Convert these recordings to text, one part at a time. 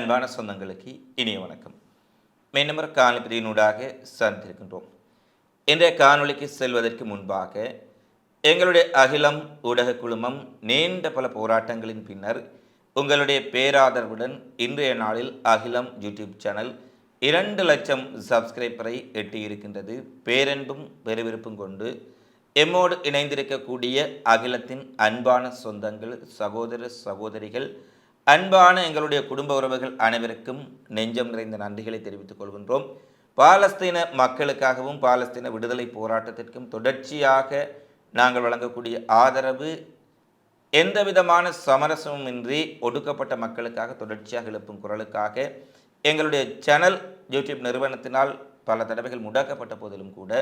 அன்பான சொந்தங்களுக்கு இனிய வணக்கம். மீண்டும் காணொலிப்பதியினூடாக சார்ந்திருக்கின்றோம் இன்றைய காணொளிக்கு செல்வதற்கு முன்பாக எங்களுடைய அகிலம் ஊடக குழுமம் நீண்ட பல போராட்டங்களின் பின்னர் உங்களுடைய பேராதரவுடன் இன்றைய நாளில் அகிலம் யூடியூப் சேனல் இரண்டு லட்சம் சப்ஸ்கிரைபரை எட்டியிருக்கின்றது. பேரன்பும் பெருவிருப்பும் கொண்டு எம்மோடு இணைந்திருக்கக்கூடிய அகிலத்தின் அன்பான சொந்தங்கள் சகோதர சகோதரிகள் அன்பான எங்களுடைய குடும்ப உறவுகள் அனைவருக்கும் நெஞ்சம் நிறைந்த நன்றிகளை தெரிவித்துக் கொள்கின்றோம். பாலஸ்தீன மக்களுக்காகவும் பாலஸ்தீன விடுதலை போராட்டத்திற்கும் தொடர்ச்சியாக நாங்கள் வழங்கக்கூடிய ஆதரவு எந்த விதமான சமரசமுமின்றி ஒடுக்கப்பட்ட மக்களுக்காக தொடர்ச்சியாக எழுப்பும் குரலுக்காக எங்களுடைய சேனல் யூடியூப் நிறுவனத்தினால் பல தடவைகள் முடக்கப்பட்ட போதிலும் கூட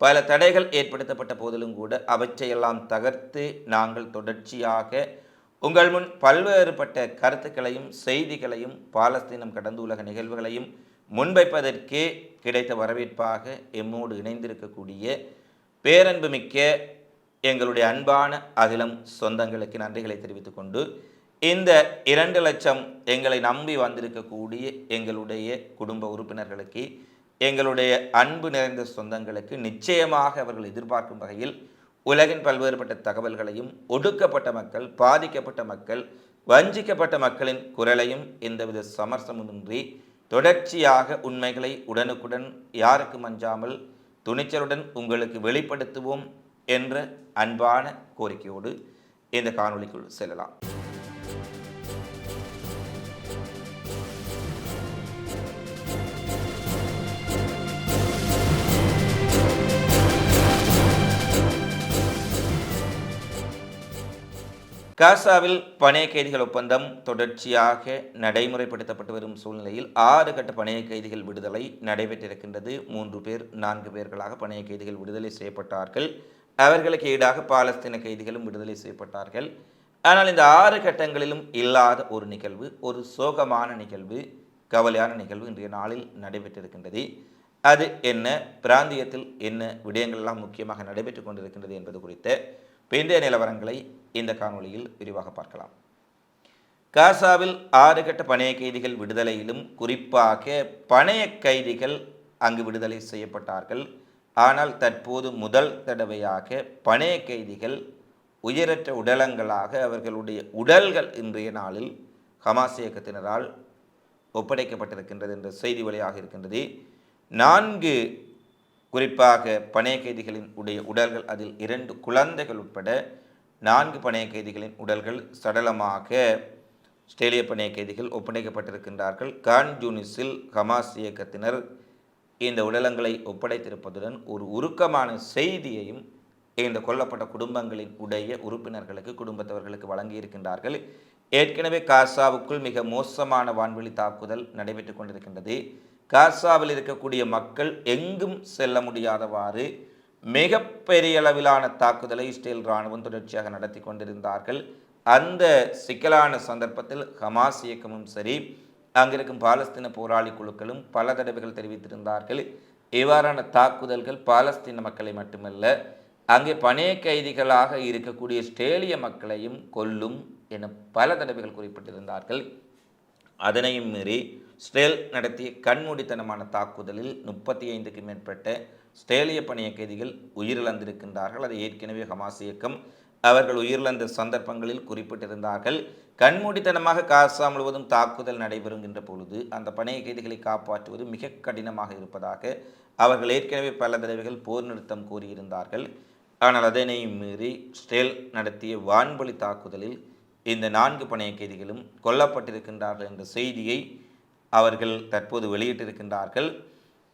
பல தடைகள் ஏற்படுத்தப்பட்ட போதிலும் கூட அவற்றையெல்லாம் தகர்த்து நாங்கள் தொடர்ச்சியாக உங்கள் முன் பல்வேறுபட்ட கருத்துக்களையும் செய்திகளையும் பாலஸ்தீனம் கடந்து உலக நிகழ்வுகளையும் முன்வைப்பதற்கே கிடைத்த வரவேற்பாக எம்மோடு இணைந்திருக்கக்கூடிய பேரன்புமிக்க எங்களுடைய அன்பான அகிலம் சொந்தங்களுக்கு நன்றிகளை தெரிவித்துக் கொண்டு இந்த இரண்டு லட்சம் எங்களை நம்பி வந்திருக்கக்கூடிய எங்களுடைய குடும்ப உறுப்பினர்களுக்கு எங்களுடைய அன்பு நிறைந்த சொந்தங்களுக்கு நிச்சயமாக அவர்கள் எதிர்பார்க்கும் வகையில் உலகின் பல்வேறுபட்ட தகவல்களையும் ஒடுக்கப்பட்ட மக்கள் பாதிக்கப்பட்ட மக்கள் வஞ்சிக்கப்பட்ட மக்களின் குரலையும் எந்தவித சமரசமுமின்றி தொடர்ச்சியாக உண்மைகளை உடனுக்குடன் யாருக்கும் அஞ்சாமல் துணிச்சலுடன் உங்களுக்கு வெளிப்படுத்துவோம் என்ற அன்பான கோரிக்கையோடு இந்த காணொளிக்குள் செல்லலாம். காசாவில் பணைய கைதிகள் ஒப்பந்தம் தொடர்ச்சியாக நடைமுறைப்படுத்தப்பட்டு வரும் சூழ்நிலையில் ஆறு கட்ட பணைய கைதிகள் விடுதலை நடைபெற்றிருக்கின்றது. மூன்று பேர் நான்கு பேர்களாக பணைய கைதிகள் விடுதலை செய்யப்பட்டார்கள். அவர்களுக்கு ஈடாக பாலஸ்தீன கைதிகளும் விடுதலை செய்யப்பட்டார்கள். ஆனால் இந்த ஆறு கட்டங்களிலும் இல்லாத ஒரு நிகழ்வு ஒரு சோகமான நிகழ்வு கவலையான நிகழ்வு இன்றைய நாளில் நடைபெற்றிருக்கின்றது. அது என்ன? பிராந்தியத்தில் என்ன விடயங்கள் எல்லாம் முக்கியமாக நடைபெற்று கொண்டிருக்கின்றது என்பது குறித்த பிந்தைய நிலவரங்களை இந்த காணொளியில் விரிவாக பார்க்கலாம். காசாவில் ஆறு கட்ட பணைய கைதிகள் விடுதலையிலும் குறிப்பாக பணைய கைதிகள் அங்கு விடுதலை செய்யப்பட்டார்கள். ஆனால் தற்போது முதல் தடவையாக பணைய கைதிகள் உயிரற்ற உடலங்களாக அவர்களுடைய உடல்கள் இன்றைய நாளில் ஹமாஸ் இயக்கத்தினரால் ஒப்படைக்கப்பட்டிருக்கின்றது என்ற செய்தி வழியாக இருக்கின்றது. நான்கு குறிப்பாக பணைய கைதிகளின் உடைய உடல்கள் அதில் இரண்டு குழந்தைகள் உட்பட நான்கு பணைய கைதிகளின் உடல்கள் சடலமாக ஸ்டேலிய பணைய கைதிகள் ஒப்படைக்கப்பட்டிருக்கின்றார்கள். கான் ஜூனிஸில் ஹமாஸ் இயக்கத்தினர் இந்த உடலங்களை ஒப்படைத்திருப்பதுடன் ஒரு உருக்கமான செய்தியையும் இந்த கொல்லப்பட்ட குடும்பங்களின் உடைய உறுப்பினர்களுக்கு குடும்பத்தவர்களுக்கு வழங்கியிருக்கின்றார்கள். ஏற்கனவே காசாவுக்குள் மிக மோசமான வான்வெளி தாக்குதல் நடைபெற்று கொண்டிருக்கின்றது. காசாவில் இருக்கக்கூடிய மக்கள் எங்கும் செல்ல முடியாதவாறு மிகப்பெரிய அளவிலான தாக்குதலை இஸ்ரேல் இராணுவம் தொடர்ச்சியாக நடத்தி கொண்டிருந்தார்கள். அந்த சிக்கலான சந்தர்ப்பத்தில் ஹமாஸ் இயக்கமும் சரி அங்கிருக்கும் பாலஸ்தீன போராளி குழுக்களும் பல தடவைகள் தெரிவித்திருந்தார்கள். இவ்வாறான தாக்குதல்கள் பாலஸ்தீன மக்களை மட்டுமல்ல அங்கே பணைய கைதிகளாக இருக்கக்கூடிய ஸ்டேலிய மக்களையும் கொல்லும் என பல தடவைகள் குறிப்பிட்டிருந்தார்கள். அதனையும் மீறி ஸ்டேல் நடத்திய கண்மூடித்தனமான தாக்குதலில் முப்பத்தி ஐந்துக்கு மேற்பட்ட ஸ்டேலிய பணிய கைதிகள் உயிரிழந்திருக்கின்றார்கள். அதை ஏற்கனவே ஹமாஸ் இயக்கம் அவர்கள் உயிரிழந்த சந்தர்ப்பங்களில் குறிப்பிட்டிருந்தார்கள். கண்மூடித்தனமாக காசா முழுவதும் தாக்குதல் நடைபெறுகின்ற பொழுது அந்த பணைய கைதிகளை காப்பாற்றுவது மிக கடினமாக இருப்பதாக அவர்கள் ஏற்கனவே பல தடவைகள் போர் நிறுத்தம் கூறியிருந்தார்கள். ஆனால் அதனையும் மீறி ஸ்டேல் நடத்திய வான்வழி தாக்குதலில் இந்த நான்கு பணைய கைதிகளும் கொல்லப்பட்டிருக்கின்றார்கள் என்ற செய்தியை அவர்கள் தற்போது வெளியிட்டிருக்கின்றார்கள்.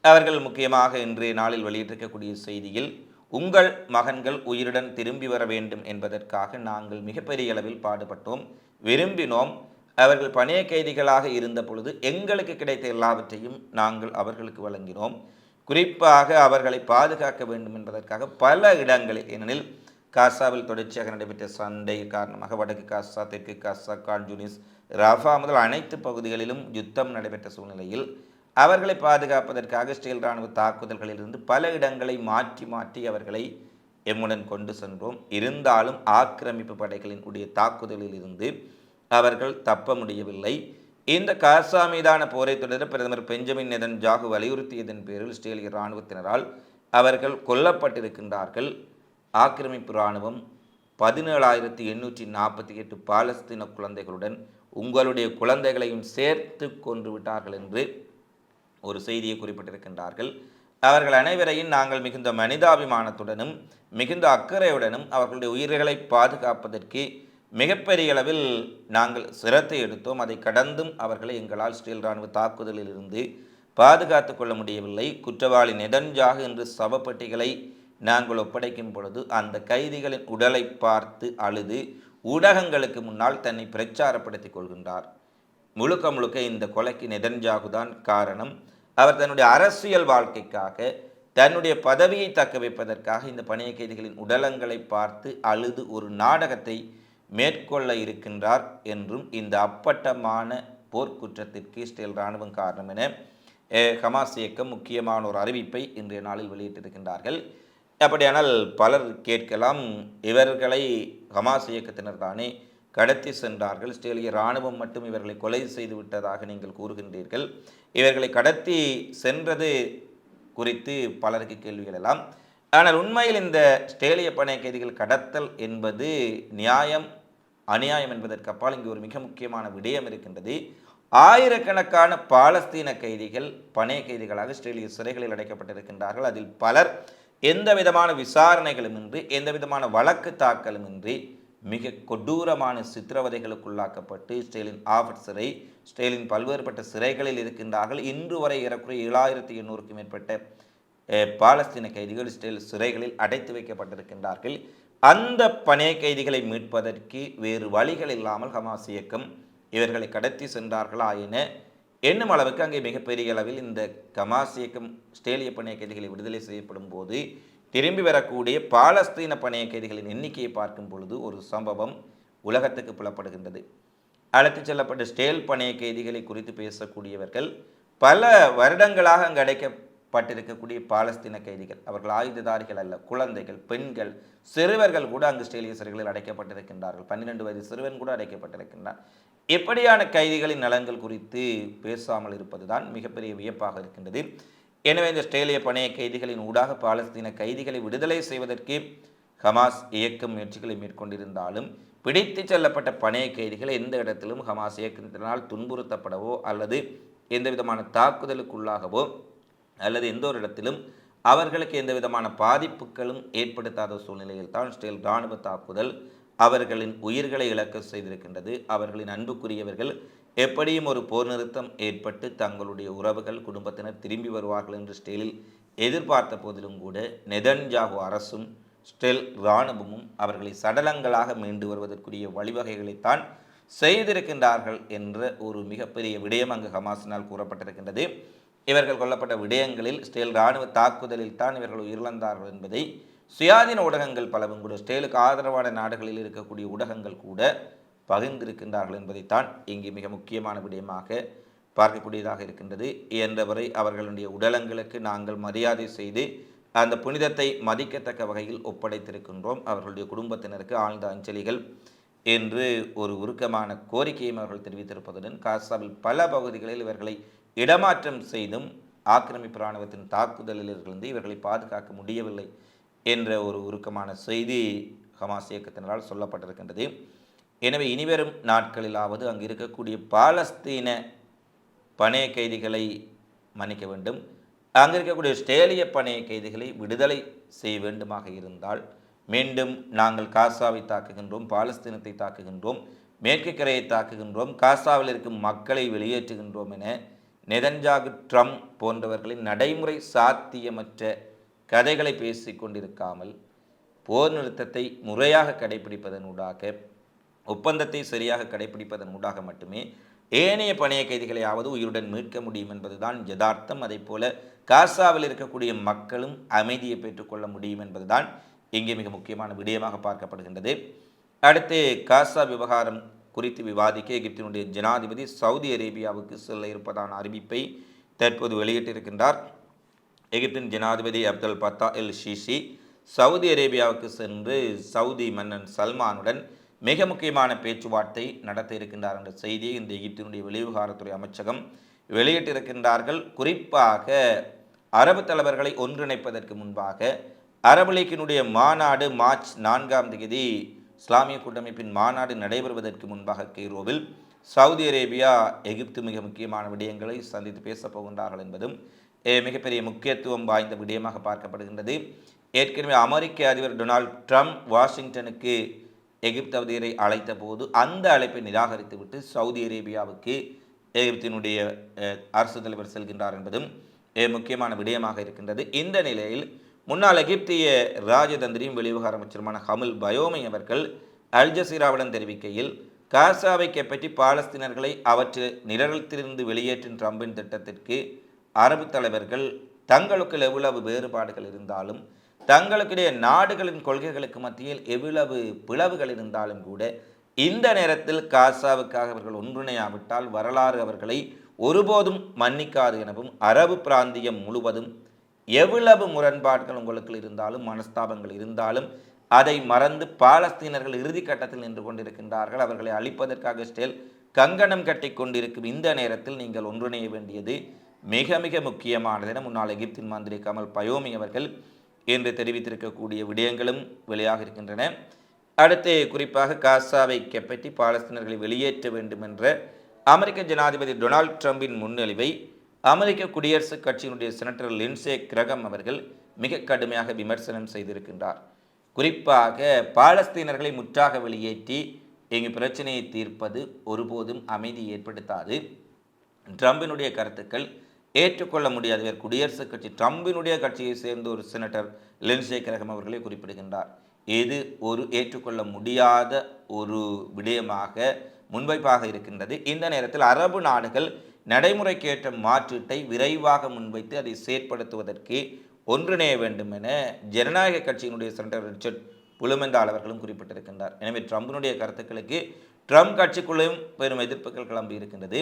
அவர்கள் முக்கியமாக இன்றைய நாளில் வெளியிட்டிருக்கக்கூடிய செய்தியில் உங்கள் மகன்கள் உயிருடன் திரும்பி வர வேண்டும் என்பதற்காக நாங்கள் மிகப்பெரிய அளவில் பாடுபட்டோம் விரும்பினோம். அவர்கள் பணைய கைதிகளாக இருந்த பொழுது எங்களுக்கு கிடைத்த எல்லாவற்றையும் நாங்கள் அவர்களுக்கு வழங்கினோம். குறிப்பாக அவர்களை பாதுகாக்க வேண்டும் என்பதற்காக பல இடங்களில் ஏனெனில் காசாவில் தொடர்ச்சியாக நடைபெற்ற சண்டை காரணமாக வடக்கு காசா தெற்கு காசா கான்ஜூனிஸ் ரஃபா முதல் அனைத்து பகுதிகளிலும் யுத்தம் நடைபெற்ற சூழ்நிலையில் அவர்களை பாதுகாப்பதற்காக இஸ்ரேல் இராணுவ தாக்குதல்களிலிருந்து பல இடங்களை மாற்றி மாற்றி அவர்களை எம்முடன் கொண்டு சென்றோம். இருந்தாலும் ஆக்கிரமிப்பு படைகளின் உடைய தாக்குதலில் இருந்து அவர்கள் தப்ப முடியவில்லை. இந்த காசா மீதான போரை தொடர பிரதமர் பெஞ்சமின் நெதன் ஜாகு வலியுறுத்தியதன் பேரில் இஸ்ரேலிய இராணுவத்தினரால் அவர்கள் கொல்லப்பட்டிருக்கின்றார்கள். ஆக்கிரமிப்பு இராணுவம் பதினேழாயிரத்தி எண்ணூற்றி நாற்பத்தி எட்டு பாலஸ்தீன குழந்தைகளுடன் உங்களுடைய குழந்தைகளையும் சேர்த்து கொன்று விட்டார்கள் என்று ஒரு செய்தியை குறிப்பிட்டிருக்கின்றார்கள். அவர்கள் அனைவரையும் நாங்கள் மிகுந்த மனிதாபிமானத்துடனும் மிகுந்த அக்கறையுடனும் அவர்களுடைய உயிர்களை பாதுகாப்பதற்கு மிகப்பெரிய அளவில் நாங்கள் சிரத்தை எடுத்தோம். அதை கடந்தும் அவர்களை எங்களால் ஸ்ரீல் இராணுவ தாக்குதலில் இருந்து பாதுகாத்து கொள்ள முடியவில்லை. குற்றவாளி நெதன்ஜாக என்று சவப்பட்டிகளை நாங்கள் ஒப்படைக்கும் பொழுது அந்த கைதிகளின் உடலை பார்த்து அழுது ஊடகங்களுக்கு முன்னால் தன்னை பிரச்சாரப்படுத்திக் கொள்கின்றார். முழுக்க முழுக்க இந்த கொலைக்கு நெதன்ஜாகுதான் காரணம். அவர் தன்னுடைய அரசியல் வாழ்க்கைக்காக தன்னுடைய பதவியை தக்க வைப்பதற்காக இந்த பணிய கைதிகளின் உடலங்களை பார்த்து அழுது ஒரு நாடகத்தை மேற்கொள்ள இருக்கின்றார் என்றும் இந்த அப்பட்டமான போர்க்குற்றத்திற்கு இஸ்ரேல் இராணுவம் காரணம் என ஹமாஸ் இயக்கம் முக்கியமான ஒரு அறிவிப்பை இன்றைய நாளில் வெளியிட்டிருக்கின்றார்கள். அப்படியானால் பலர் கேட்கலாம் இவர்களை ஹமாஸ் இயக்கத்தினர் தானே கடத்தி சென்றார்கள். இஸ்ரேலிய இராணுவம் மட்டும் இவர்களை கொலை செய்து விட்டதாக நீங்கள் கூறுகின்றீர்கள். இவர்களை கடத்தி சென்றது குறித்து பலருக்கு கேள்விகள் எல்லாம் ஆனால் உண்மையில் இந்த ஸ்டேலிய பணைய கைதிகள் கடத்தல் என்பது நியாயம் அநியாயம் என்பதற்கு அப்பால் இங்கே ஒரு மிக முக்கியமான விடயம் இருக்கின்றது. ஆயிரக்கணக்கான பாலஸ்தீன கைதிகள் பணைய கைதிகளாக இஸ்ரேலிய சிறைகளில் அடைக்கப்பட்டிருக்கின்றார்கள். அதில் பலர் எந்த விதமான விசாரணைகளுமின்றி எந்த விதமான வழக்கு தாக்கலுமின்றி மிக கொடூரமான சித்திரவதைகளுக்குள்ளாக்கப்பட்டு ஸ்டேலின் ஆஃபட் சிறை ஸ்டேலின் பல்வேறுபட்ட சிறைகளில் இருக்கின்றார்கள். இன்று வரை ஏறக்குறைய ஏழாயிரத்தி எண்ணூறுக்கும் மேற்பட்ட பாலஸ்தீன கைதிகள் ஸ்டேல் சிறைகளில் அடைத்து வைக்கப்பட்டிருக்கின்றார்கள். அந்த பணைய கைதிகளை மீட்பதற்கு வேறு வழிகள் இல்லாமல் ஹமாஸ் இயக்கம் இவர்களை கடத்தி சென்றார்களா என என்னும் அளவுக்கு அங்கே மிகப்பெரிய அளவில் இந்த கமாஸ் இயக்கம் ஸ்டேலிய பணைய கைதிகளை விடுதலை செய்யப்படும் போது திரும்பி வரக்கூடிய பாலஸ்தீன பணைய கைதிகளின் எண்ணிக்கையை பார்க்கும் பொழுது ஒரு சம்பவம் உலகத்துக்கு புலப்படுகின்றது. அழைத்துச் செல்லப்பட்ட ஸ்டேல் பணைய கைதிகளை குறித்து பேசக்கூடியவர்கள் பல வருடங்களாக அங்கு பட்டிருக்கக்கூடிய பாலஸ்தீன கைதிகள் அவர்கள் ஆயுததாரிகள் அல்ல குழந்தைகள் பெண்கள் சிறுவர்கள் கூட அங்கு ஸ்டேலிய சிறைகளில் அடைக்கப்பட்டிருக்கின்றார்கள். பன்னிரெண்டு வயது சிறுவன் கூட அடைக்கப்பட்டிருக்கின்றார் எப்படியான கைதிகளின் நலன்கள் குறித்து பேசாமல் இருப்பதுதான் மிகப்பெரிய வியப்பாக இருக்கின்றது. எனவே இந்த ஸ்டேலிய பணைய கைதிகளின் ஊடாக பாலஸ்தீன கைதிகளை விடுதலை செய்வதற்கு ஹமாஸ் இயக்கம் முயற்சிகளை மேற்கொண்டிருந்தாலும் பிடித்து செல்லப்பட்ட பணைய கைதிகள் எந்த இடத்திலும் ஹமாஸ் இயக்கத்தினால் துன்புறுத்தப்படவோ அல்லது எந்த விதமான தாக்குதலுக்குள்ளாகவோ அல்லது எந்த ஒரு இடத்திலும் அவர்களுக்கு எந்த விதமான பாதிப்புகளும் ஏற்படுத்தாத சூழ்நிலையில் தான் இஸ்ரேல் இராணுவ தாக்குதல் அவர்களின் உயிர்களை இழக்க செய்திருக்கின்றது. அவர்களின் அன்புக்குரியவர்கள் எப்படியும் ஒரு போர் நிறுத்தம் ஏற்பட்டு தங்களுடைய உறவுகள் குடும்பத்தினர் திரும்பி வருவார்கள் என்று ஸ்டேலில் எதிர்பார்த்த போதிலும் கூட நெதன்ஜாகு அரசும் ஸ்டெல் இராணுவமும் அவர்களை சடலங்களாக மீண்டு வருவதற்குரிய வழிவகைகளைத்தான் செய்திருக்கின்றார்கள் என்ற ஒரு மிகப்பெரிய விடயம் அங்கு ஹமாஸினால் கூறப்பட்டிருக்கின்றது. இவர்கள் கொல்லப்பட்ட விடயங்களில் ஸ்டேல் இராணுவ தாக்குதலில் தான் இவர்கள் உயிரிழந்தார்கள் என்பதை சுயாதீன ஊடகங்கள் பலவும் கூட ஸ்டேலுக்கு ஆதரவான நாடுகளில் இருக்கக்கூடிய ஊடகங்கள் கூட பகிர்ந்திருக்கின்றார்கள் என்பதைத்தான் இங்கே மிக முக்கியமான விடயமாக பார்க்கக்கூடியதாக இருக்கின்றது. இயன்றவரை அவர்களுடைய உடலங்களுக்கு நாங்கள் மரியாதை செய்து அந்த புனிதத்தை மதிக்கத்தக்க வகையில் ஒப்படைத்திருக்கின்றோம். அவர்களுடைய குடும்பத்தினருக்கு ஆழ்ந்த அஞ்சலிகள் என்று ஒரு உருக்கமான கோரிக்கையும் அவர்கள் தெரிவித்திருப்பதுடன் காசாவில் பல பகுதிகளில் இவர்களை இடமாற்றம் செய்தும் ஆக்கிரமிப்பு இராணுவத்தின் தாக்குதலில் இருந்து இவர்களை பாதுகாக்க முடியவில்லை என்ற ஒரு உருக்கமான செய்தி ஹமாஸ் இயக்கத்தினரால் சொல்லப்பட்டிருக்கின்றது. எனவே இனிவரும் நாட்களிலாவது அங்கு இருக்கக்கூடிய பாலஸ்தீன பணைய கைதிகளை மன்னிக்க வேண்டும். அங்கு இருக்கக்கூடிய ஸ்டேலிய பணைய கைதிகளை விடுதலை செய்ய வேண்டுமாக இருந்தால் மீண்டும் நாங்கள் காசாவை தாக்குகின்றோம் பாலஸ்தீனத்தை தாக்குகின்றோம் மேற்கு கரையை தாக்குகின்றோம் காசாவில் இருக்கும் மக்களை வெளியேற்றுகின்றோம் என நெதன்ஜாகு ட்ரம்ப் போன்றவர்களின் நடைமுறை சாத்தியமற்ற கதைகளை பேசி கொண்டிருக்காமல் போர் நிறுத்தத்தை முறையாக கடைபிடிப்பதன் ஊடாக ஒப்பந்தத்தை சரியாக கடைபிடிப்பதன் ஊடாக மட்டுமே ஏனைய பணைய கைதிகளையாவது உயிருடன் மீட்க முடியும் என்பதுதான் யதார்த்தம். அதே போல காசாவில் இருக்கக்கூடிய மக்களும் அமைதியை பெற்றுக்கொள்ள முடியும் என்பதுதான் இங்கே மிக முக்கியமான விடயமாக பார்க்கப்படுகின்றது. அடுத்து காசா விவகாரம். குறித்து விவாதிக்க எகிப்தினுடைய ஜனாதிபதி சவுதி அரேபியாவுக்கு செல்ல இருப்பதான அறிவிப்பை தற்போது வெளியிட்டிருக்கின்றார். எகிப்தின் ஜனாதிபதி அப்துல் பத்தா எல் ஷிஷி சவுதி அரேபியாவுக்கு சென்று சவுதி மன்னன் சல்மானுடன் மிக முக்கியமான பேச்சுவார்த்தை நடத்த இருக்கின்றார் என்ற செய்தியை இந்த எகிப்தினுடைய வெளிவிவகாரத்துறை அமைச்சகம் வெளியிட்டிருக்கின்றார்கள். குறிப்பாக அரபு தலைவர்களை ஒன்றிணைப்பதற்கு முன்பாக அரபு லீக்கினுடைய மாநாடு மார்ச் நான்காம் தேதி இஸ்லாமிய கூட்டமைப்பின் மாநாடு நடைபெறுவதற்கு முன்பாக கெய்ரோவில் சவுதி அரேபியா எகிப்து மிக முக்கியமான விடயங்களை சந்தித்து பேசப் போகின்றார்கள் என்பதும் மிகப்பெரிய முக்கியத்துவம் வாய்ந்த விடயமாக பார்க்கப்படுகின்றது. ஏற்கனவே அமெரிக்க அதிபர் டொனால்ட் ட்ரம்ப் வாஷிங்டனுக்கு எகிப்து அதிபரை அழைத்த போது அந்த அழைப்பை நிராகரித்துவிட்டு சவுதி அரேபியாவுக்கு எகிப்தினுடைய அரசு தலைவர் செல்கின்றார் என்பதும் முக்கியமான விடயமாக இருக்கின்றது. இந்த நிலையில் முன்னாள் எகிப்திய ராஜதந்திரியும் வெளிவிவகார அமைச்சருமான ஹமுல் பயோமை அவர்கள் அல் ஜசீராவிடம் தெரிவிக்கையில் காசாவை கைப்பற்றி பாலஸ்தீனர்களை அவற்றில் நிழலத்திலிருந்து வெளியேற்றும் ட்ரம்பின் திட்டத்திற்கு அரபு தலைவர்கள் தங்களுக்குள் எவ்வளவு வேறுபாடுகள் இருந்தாலும் தங்களுக்கிடையே நாடுகளின் கொள்கைகளுக்கு மத்தியில் எவ்வளவு பிளவுகள் இருந்தாலும் கூட இந்த நேரத்தில் காசாவுக்காக அவர்கள் ஒன்றிணையாவிட்டால் வரலாறு அவர்களை ஒருபோதும் மன்னிக்காது எனவும் அரபு பிராந்தியம் முழுவதும் எவ்வளவு முரண்பாடுகள் உங்களுக்கு இருந்தாலும் மனஸ்தாபங்கள் இருந்தாலும் அதை மறந்து பாலஸ்தீனர்கள் இறுதி கட்டத்தில் நின்று கொண்டிருக்கின்றார்கள். அவர்களை அழிப்பதற்காக ஸ்டேல் கங்கணம் கட்டி கொண்டிருக்கும் இந்த நேரத்தில் நீங்கள் ஒன்றிணைய வேண்டியது மிக மிக முக்கியமானது என முன்னாள் எகிப்தின் மந்திரி கமல் பயோமி அவர்கள் என்று தெரிவித்திருக்கக்கூடிய விடயங்களும் வெளியாக இருக்கின்றன. அடுத்து குறிப்பாக காசாவை கைப்பற்றி பாலஸ்தீனர்களை வெளியேற்ற வேண்டும் என்ற அமெரிக்க ஜனாதிபதி டொனால்ட் ட்ரம்பின் முன்னிலைவை அமெரிக்க குடியரசுக் கட்சியினுடைய செனட்டர் லின்சே கிரகம் அவர்கள் மிக கடுமையாக விமர்சனம் செய்திருக்கின்றார். குறிப்பாக பாலஸ்தீனர்களை முற்றாக வெளியேற்றி இங்கு பிரச்சனையை தீர்ப்பது ஒருபோதும் அமைதி ஏற்படுத்தாது. ட்ரம்பினுடைய கருத்துக்கள் ஏற்றுக்கொள்ள முடியாதவர் குடியரசுக் கட்சி ட்ரம்பினுடைய கட்சியை சேர்ந்த ஒரு செனட்டர் லின்சே கிரகம் அவர்களை குறிப்பிடுகின்றார். இது ஒரு ஏற்றுக்கொள்ள முடியாத ஒரு விடயமாக முன்வைப்பாக இருக்கின்றது. இந்த நேரத்தில் அரபு நாடுகள் நடைமுறைக்கேற்ற மாற்றீட்டை விரைவாக முன்வைத்து அதை செயற்படுத்துவதற்கு ஒன்றிணைய வேண்டும் என ஜனநாயக கட்சியினுடைய செனட்டர் ரிச்சர்ட் புலுமெந்தால் அவர்களும் குறிப்பிட்டிருக்கின்றார். எனவே ட்ரம்பினுடைய கருத்துக்களுக்கு ட்ரம்ப் கட்சிக்குள்ளும் பெரும் எதிர்ப்புகள் கிளம்பி இருக்கின்றது.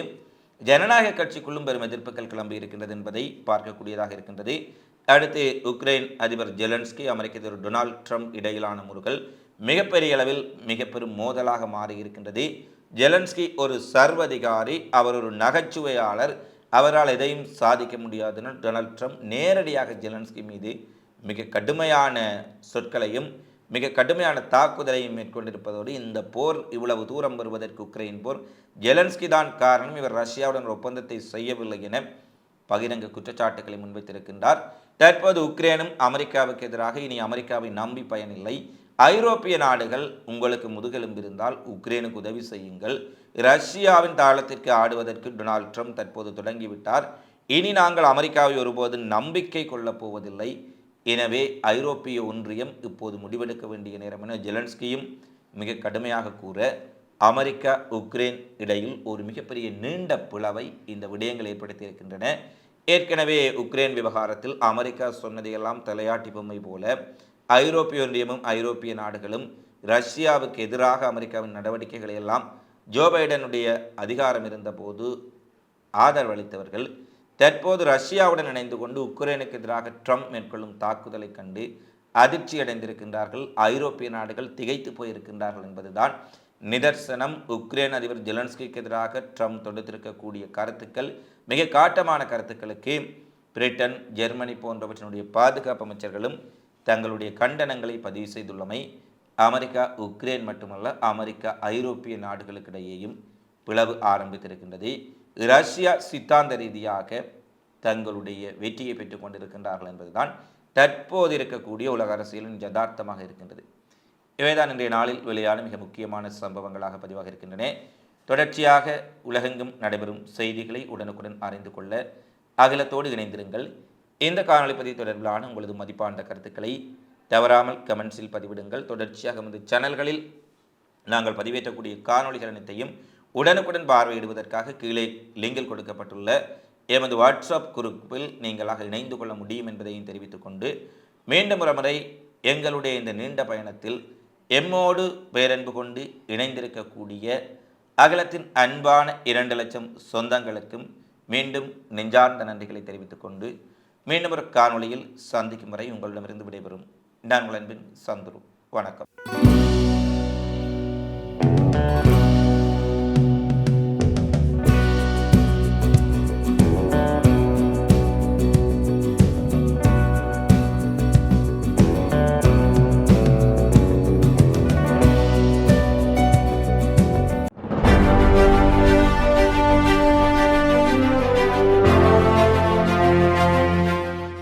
ஜனநாயக கட்சிக்குள்ளும் பெரும் எதிர்ப்புகள் கிளம்பி இருக்கின்றது என்பதை பார்க்கக்கூடியதாக இருக்கின்றது. அடுத்து உக்ரைன் அதிபர் ஜெலன்ஸ்கி அமெரிக்க அதிபர் டொனால்ட் ட்ரம்ப் இடையிலான முறுகள் மிகப்பெரிய அளவில் மிக பெரும் மோதலாக மாறி இருக்கின்றது ஜெலன்ஸ்கி ஒரு சர்வதிகாரி அவர் ஒரு நகைச்சுவையாளர். அவரால் எதையும் சாதிக்க முடியாதுன்னு டொனால்ட் ட்ரம்ப் நேரடியாக ஜெலன்ஸ்கி மீது மிக கடுமையான சொற்களையும் மிக கடுமையான தாக்குதலையும் மேற்கொண்டிருப்பதோடு இந்த போர் இவ்வளவு தூரம் வருவதற்கு உக்ரைன் போர் ஜெலன்ஸ்கி தான் காரணம். இவர் ரஷ்யாவுடன் ஒப்பந்தத்தை செய்யவில்லை என பகிரங்க குற்றச்சாட்டுகளை முன்வைத்திருக்கின்றார். தற்போது உக்ரைனும் அமெரிக்காவுக்கு எதிராக இனி அமெரிக்காவை நம்பி பயனில்லை. ஐரோப்பிய நாடுகள் உங்களுக்கு முதுகெலும்பு இருந்தால் உக்ரைனுக்கு உதவி செய்யுங்கள். ரஷ்யாவின் தாளத்திற்கு ஆடுவதற்கு டொனால்ட் ட்ரம்ப் தற்போது தொடங்கிவிட்டார். இனி நாங்கள் அமெரிக்காவை ஒருபோது நம்பிக்கை கொள்ளப் போவதில்லை. எனவே ஐரோப்பிய ஒன்றியம் இப்போது முடிவெடுக்க வேண்டிய நேரம் என ஜெலன்ஸ்கியும் மிக கடுமையாக கூற அமெரிக்கா உக்ரைன் இடையில் ஒரு மிகப்பெரிய நீண்ட பிளவை இந்த விடயங்கள் ஏற்படுத்தியிருக்கின்றன. ஏற்கனவே உக்ரைன் விவகாரத்தில் அமெரிக்கா சொன்னதையெல்லாம் தலையாட்டி பொம்மை போல ஐரோப்பிய ஒன்றியமும் ஐரோப்பிய நாடுகளும் ரஷ்யாவுக்கு எதிராக அமெரிக்காவின் நடவடிக்கைகளை எல்லாம் ஜோ பைடனுடைய அதிகாரம் இருந்தபோது ஆதரவளித்தவர்கள் தற்போது ரஷ்யாவுடன் இணைந்து கொண்டு உக்ரைனுக்கு எதிராக ட்ரம்ப் மேற்கொள்ளும் தாக்குதலை கண்டு அதிர்ச்சி அடைந்திருக்கின்றார்கள். ஐரோப்பிய நாடுகள் திகைத்து போயிருக்கின்றார்கள் என்பதுதான் நிதர்சனம். உக்ரைன் அதிபர் ஜெலன்ஸ்கிக்கு எதிராக ட்ரம்ப் தொடுத்திருக்கக்கூடிய கருத்துக்கள் மிக காட்டமான கருத்துக்களுக்கு பிரிட்டன் ஜெர்மனி போன்றவற்றினுடைய பாதுகாப்பு அமைச்சர்களும் தங்களுடைய கண்டனங்களை பதிவு செய்துள்ளமை அமெரிக்கா உக்ரைன் மட்டுமல்ல அமெரிக்கா ஐரோப்பிய நாடுகளுக்கிடையேயும் பிளவு ஆரம்பித்திருக்கின்றது. ரஷ்யா சித்தாந்த ரீதியாக தங்களுடைய வெற்றியை பெற்றுக் கொண்டிருக்கின்றார்கள் என்பதுதான் தற்போது இருக்கக்கூடிய உலக அரசியலின் யதார்த்தமாக இருக்கின்றது. இவைதான் இன்றைய நாளில் வெளியான மிக முக்கியமான சம்பவங்களாக பதிவாக இருக்கின்றன. தொடர்ச்சியாக உலகெங்கும் நடைபெறும் செய்திகளை உடனுக்குடன் அறிந்து கொள்ள அகிலத்தோடு இணைந்திருங்கள். இந்த காணொலி பதிவு தொடர்பிலான உங்களது மதிப்பான கருத்துக்களை தவறாமல் கமெண்ட்ஸில் பதிவிடுங்கள். தொடர்ச்சியாக நமது சேனல்களில் நாங்கள் பதிவேற்றக்கூடிய காணொலிகள் அனைத்தையும் உடனுக்குடன் பார்வையிடுவதற்காக கீழே லிங்கில் கொடுக்கப்பட்டுள்ள எமது வாட்ஸ்அப் குரூப்பில் நீங்களாக இணைந்து கொள்ள முடியும் என்பதையும் தெரிவித்துக் கொண்டு மீண்டும் ஒரு முறை எங்களுடைய இந்த நீண்ட பயணத்தில் எம்மோடு பேரன்பு கொண்டு இணைந்திருக்கக்கூடிய அகலத்தின் அன்பான இரண்டு லட்சம் சொந்தங்களுக்கும் மீண்டும் நெஞ்சார்ந்த நன்றிகளை தெரிவித்துக் கொண்டு மீண்டும் ஒரு காணொலியில் சந்திக்கும் வரை உங்களிடமிருந்து விடைபெறும் நான் உங்கள் அன்பின் சந்துரு. வணக்கம்.